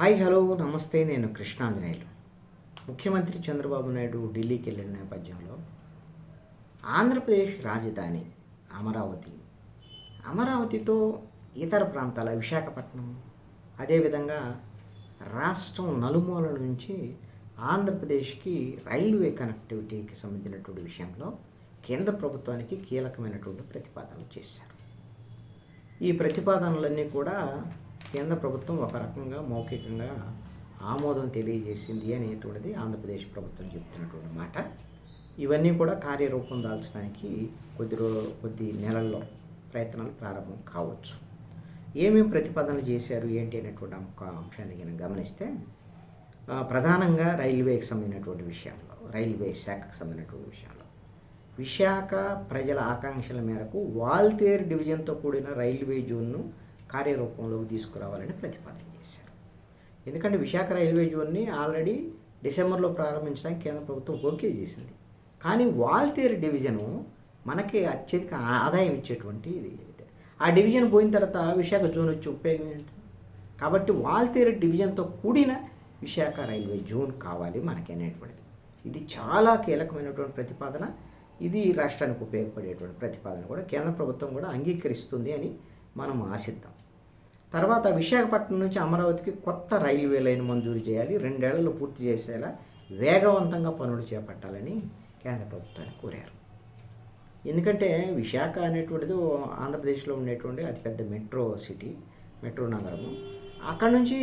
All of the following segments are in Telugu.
హాయ్ హలో నమస్తే నేను కృష్ణాంజనేయులు ముఖ్యమంత్రి చంద్రబాబు నాయుడు ఢిల్లీకి వెళ్ళిన నేపథ్యంలో ఆంధ్రప్రదేశ్ రాజధాని అమరావతి. అమరావతితో ఇతర ప్రాంతాల విశాఖపట్నం అదేవిధంగా రాష్ట్రం నలుమూల నుంచి ఆంధ్రప్రదేశ్కి రైల్వే కనెక్టివిటీకి సంబంధించినటువంటి విషయంలో కేంద్ర ప్రభుత్వానికి కీలకమైనటువంటి ప్రతిపాదనలు చేశారు. ఈ ప్రతిపాదనలన్నీ కూడా కేంద్ర ప్రభుత్వం ఒక రకంగా మౌఖికంగా ఆమోదం తెలియజేసింది అనేటువంటిది ఆంధ్రప్రదేశ్ ప్రభుత్వం చెప్తున్నటువంటి మాట. ఇవన్నీ కూడా కార్యరూపం దాల్చడానికి కొద్ది రో కొద్ది నెలల్లో ప్రయత్నాలు ప్రారంభం కావచ్చు. ఏమేమి ప్రతిపాదనలు చేశారు ఏంటి అనేటువంటి ఒక అంశాన్ని నేను గమనిస్తే ప్రధానంగా రైల్వేకి సంబంధించినటువంటి విషయాల్లో రైల్వే శాఖకు సంబంధించినటువంటి విషయంలో విశాఖ ప్రజల ఆకాంక్షల మేరకు వాల్తేరు డివిజన్తో కూడిన రైల్వే జోన్ను కార్యరూపంలోకి తీసుకురావాలని ప్రతిపాదన చేశారు. ఎందుకంటే విశాఖ రైల్వే జోన్ని ఆల్రెడీ డిసెంబర్లో ప్రారంభించడానికి కేంద్ర ప్రభుత్వం ఓకే చేసింది. కానీ వాల్తేరు డివిజను మనకి అత్యధిక ఆదాయం ఇచ్చేటువంటి ఇది. ఆ డివిజన్ పోయిన తర్వాత విశాఖ జోన్ వచ్చి ఉపయోగం ఏంటి? కాబట్టి వాల్తేరు డివిజన్తో కూడిన విశాఖ రైల్వే జోన్ కావాలి మనకి అనేటువంటిది. ఇది చాలా కీలకమైనటువంటి ప్రతిపాదన. ఇది రాష్ట్రానికి ఉపయోగపడేటువంటి ప్రతిపాదన కూడా కేంద్ర ప్రభుత్వం కూడా అంగీకరిస్తుంది అని మనం ఆశిద్దాం. తర్వాత విశాఖపట్నం నుంచి అమరావతికి కొత్త రైల్వే లైన్ మంజూరు చేయాలి. రెండేళ్ళలో పూర్తి చేసేలా వేగవంతంగా పనులు చేపట్టాలని కేంద్ర ప్రభుత్వాన్ని కోరారు. ఎందుకంటే విశాఖ అనేటువంటిది ఆంధ్రప్రదేశ్లో ఉండేటువంటి అతిపెద్ద మెట్రో సిటీ మెట్రో నగరము. అక్కడ నుంచి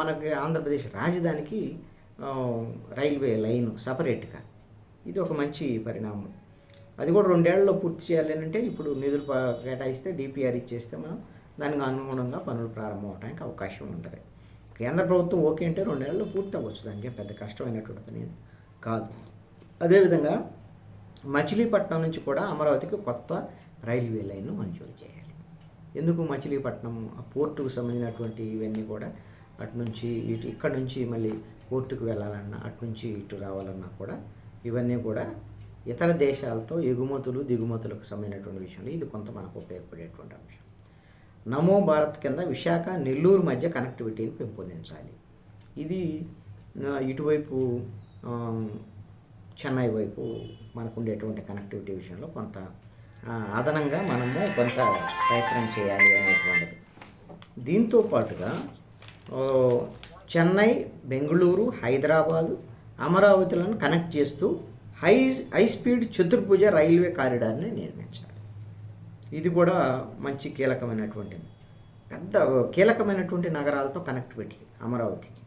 మనకి ఆంధ్రప్రదేశ్ రాజధానికి రైల్వే లైన్ సపరేట్గా. ఇది ఒక మంచి పరిణామం. అది కూడా రెండేళ్ళలో పూర్తి చేయాలి అంటే ఇప్పుడు నిధులు కేటాయిస్తే డిపిఆర్ ఇచ్చేస్తే మనం దానికి అనుగుణంగా పనులు ప్రారంభం అవడానికి అవకాశం ఉంటుంది. కేంద్ర ప్రభుత్వం ఓకే అంటే రెండేళ్ళలో పూర్తి అవ్వచ్చు. దానికి పెద్ద కష్టమైనటువంటి పని కాదు. అదేవిధంగా మచిలీపట్నం నుంచి కూడా అమరావతికి కొత్త రైల్వే లైన్ను మంజూరు చేయాలి. ఎందుకు మచిలీపట్నం? ఆ పోర్టుకు సంబంధించినటువంటి ఇవన్నీ కూడా అటు నుంచి ఇటు ఇక్కడ నుంచి మళ్ళీ పోర్టుకు వెళ్ళాలన్నా అటు నుంచి ఇటు రావాలన్నా కూడా ఇవన్నీ కూడా ఇతర దేశాలతో ఎగుమతులు దిగుమతులకు సంబంధించినటువంటి విషయంలో ఇది కొంత మనకు ఉపయోగపడేటువంటి అంశం. నమో భారత్ కింద విశాఖ నెల్లూరు మధ్య కనెక్టివిటీని పెంపొందించాలి. ఇది ఇటువైపు చెన్నై వైపు మనకు ఉండేటువంటి కనెక్టివిటీ విషయంలో కొంత అదనంగా మనము కొంత ప్రయత్నం చేయాలి అనేటువంటిది. దీంతో పాటుగా చెన్నై బెంగళూరు హైదరాబాదు అమరావతిలను కనెక్ట్ చేస్తూ హై హై స్పీడ్ చతుర్భుజ రైల్వే కారిడార్ని నిర్మించాలి. ఇది కూడా మంచి కీలకమైనటువంటిది పెద్ద కీలకమైనటువంటి నగరాలతో కనెక్టివిటీ అమరావతికి.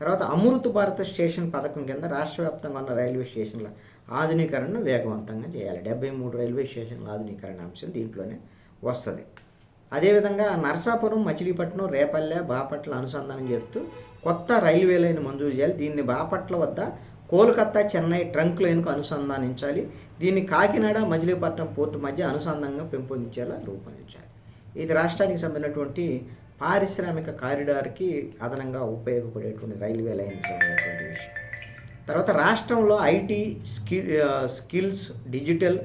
తర్వాత అమృత భారత స్టేషన్ పథకం కింద రాష్ట్ర వ్యాప్తంగా ఉన్న రైల్వే స్టేషన్ల ఆధునీకరణను వేగవంతంగా చేయాలి. డెబ్బై మూడు రైల్వే స్టేషన్ల ఆధునీకరణ అంశం దీంట్లోనే వస్తుంది. అదేవిధంగా నర్సాపురం మచిలీపట్నం రేపల్లె బాపట్ల అనుసంధానం చేస్తూ కొత్త రైల్వే లైన్ మంజూరు చేయాలి. దీన్ని బాపట్ల వద్ద కోల్కతా చెన్నై ట్రంక్ లైన్కు అనుసంధానించాలి. దీన్ని కాకినాడ మజిలీపట్నం పోర్టు మధ్య అనుసంధానంగా పెంపొందించేలా రూపొందించాలి ఇది రాష్ట్రానికి సంబంధించినటువంటి పారిశ్రామిక కారిడార్కి అదనంగా ఉపయోగపడేటువంటి రైల్వే లైన్ సంబంధించినటువంటి విషయం. తర్వాత రాష్ట్రంలో ఐటీ స్కిల్ స్కిల్స్ డిజిటల్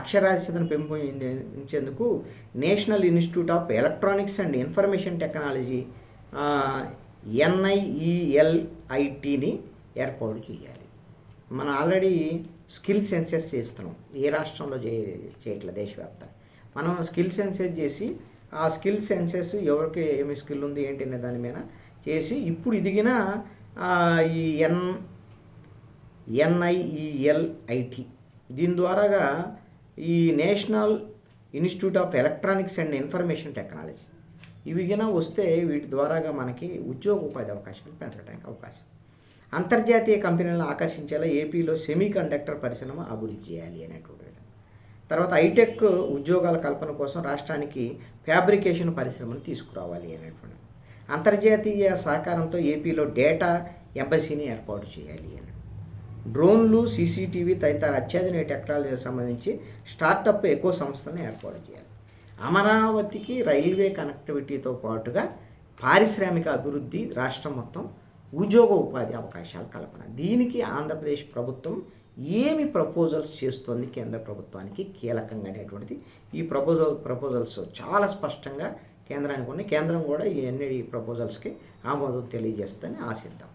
అక్షరాస్యతను పెంపొందించేందుకు National Institute of Electronics and Information Technology ఎన్ఐఈఎల్ఐటిని ఏర్పాటు చేయాలి. మనం ఆల్రెడీ స్కిల్ సెన్సెస్ చేస్తున్నాం. ఏ రాష్ట్రంలో చే చేయట్లేదు దేశవ్యాప్తంగా. మనం స్కిల్ సెన్సెస్ చేసి ఆ స్కిల్ సెన్సెస్ ఎవరికి ఏమి స్కిల్ ఉంది ఏంటి అనే దాని మీద చేసి ఇప్పుడు ఇదిగిన ఈ ఎన్ ఎన్ఐఈఎల్ఐటి దీని ద్వారాగా ఈ National Institute of Electronics and Information Technology. ఇవిగా వస్తే వీటి ద్వారాగా మనకి ఉద్యోగ ఉపాధి అవకాశాలు పెంచడానికి అవకాశం. అంతర్జాతీయ కంపెనీలను ఆకర్షించేలా ఏపీలో సెమీ కండక్టర్ పరిశ్రమ అభివృద్ధి చేయాలి అనేటువంటి విధంగా తర్వాత హైటెక్ ఉద్యోగాల కల్పన కోసం రాష్ట్రానికి ఫ్యాబ్రికేషన్ పరిశ్రమను తీసుకురావాలి అనేటువంటి. అంతర్జాతీయ సహకారంతో ఏపీలో డేటా ఎంబసీని ఏర్పాటు చేయాలి అని. డ్రోన్లు సీసీటీవీ తదితర అత్యాధునిక టెక్నాలజీకి సంబంధించి స్టార్టప్ ఎక్కువ సంస్థను ఏర్పాటు చేయాలి. అమరావతికి రైల్వే కనెక్టివిటీతో పాటుగా పారిశ్రామిక అభివృద్ధి రాష్ట్రం మొత్తం ఉద్యోగ ఉపాధి అవకాశాల కల్పన దీనికి ఆంధ్రప్రదేశ్ ప్రభుత్వం ఏమి ప్రపోజల్స్ చేస్తుంది కేంద్ర ప్రభుత్వానికి? కీలకంగా అనేటువంటిది. ఈ ప్రపోజల్ ప్రపోజల్స్ చాలా స్పష్టంగా కేంద్రానికి ఉన్నాయి. కేంద్రం కూడా ఈ ఎన్ని ప్రపోజల్స్కి ఆమోదం తెలియజేస్తుందని ఆశిద్దాం.